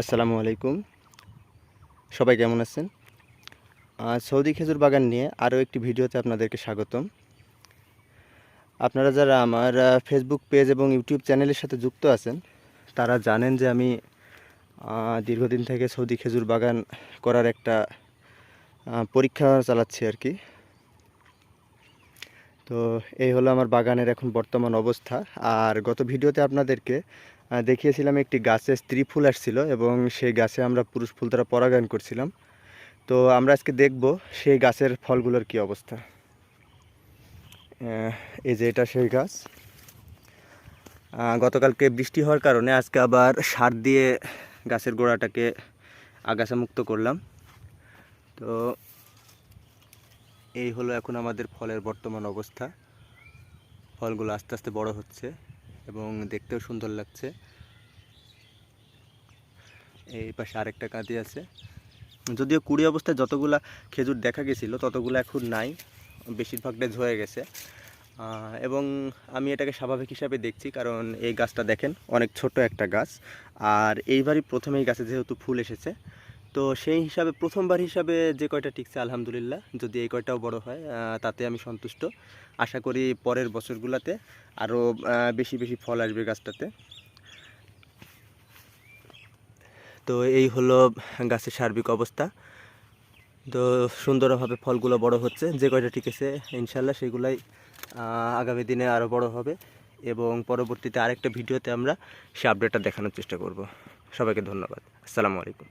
আসসালামু আলাইকুম। সবাই কেমন আছেন? সৌদি খেজুর বাগান নিয়ে আরও একটি ভিডিওতে আপনাদেরকে স্বাগতম। আপনারা যারা আমার ফেসবুক পেজ এবং ইউটিউব চ্যানেলের সাথে যুক্ত আছেন, তারা জানেন যে আমি দীর্ঘদিন থেকে সৌদি খেজুর বাগান করার একটা পরীক্ষা চালাচ্ছি আর কি। তো এই হলো আমার বাগানের এখন বর্তমান অবস্থা। আর গত ভিডিওতে আপনাদেরকে দেখিয়েছিলাম একটি গাছে স্ত্রী ফুল আসছিল এবং সেই গাছে আমরা পুরুষ ফুল দ্বারা পরাগায়ন করছিলাম। তো আমরা আজকে দেখব সেই গাছের ফলগুলোর কি অবস্থা। এই যে এটা সেই গাছ। গতকালকে বৃষ্টি হওয়ার কারণে আজকে আবার সার দিয়ে গাছের গোড়াটাকে আগাছা মুক্ত করলাম। তো এই হলো এখন আমাদের ফলের বর্তমান অবস্থা। ফলগুলো আস্তে আস্তে বড় হচ্ছে। এবং দেখতেও সুন্দর লাগছে। এই পাশে আরেকটা কাঁদি আছে। যদিও কুড়ি অবস্থায় যতগুলা খেজুর দেখা গেছিল, ততগুলো এখন নাই। বেশিরভাগটাই ঝরে গেছে। এবং আমি এটাকে স্বাভাবিক হিসাবে দেখছি, কারণ এই গাছটা দেখেন, অনেক ছোট একটা গাছ। আর এইবারই প্রথম এই গাছে যেহেতু ফুল এসেছে তো সেই হিসাবে প্রথমবার হিসাবে যে কয়টা টিকছে, আলহামদুলিল্লাহ। যদি এই কয়টাও বড় হয় তাতে আমি সন্তুষ্ট। আশা করি পরের বছরগুলোতে আরও বেশি বেশি ফল আসবে গাছটাতে। তো এই হলো গাছের সার্বিক অবস্থা। তো সুন্দরভাবে ফলগুলো বড় হচ্ছে। যে কয়টা টিকেছে, ইনশাল্লাহ সেগুলাই আগামী দিনে আরও বড় হবে। এবং পরবর্তীতে আরেকটা ভিডিওতে আমরা সে আপডেটটা দেখানোর চেষ্টা করব। সবাইকে ধন্যবাদ। আসসালামু আলাইকুম।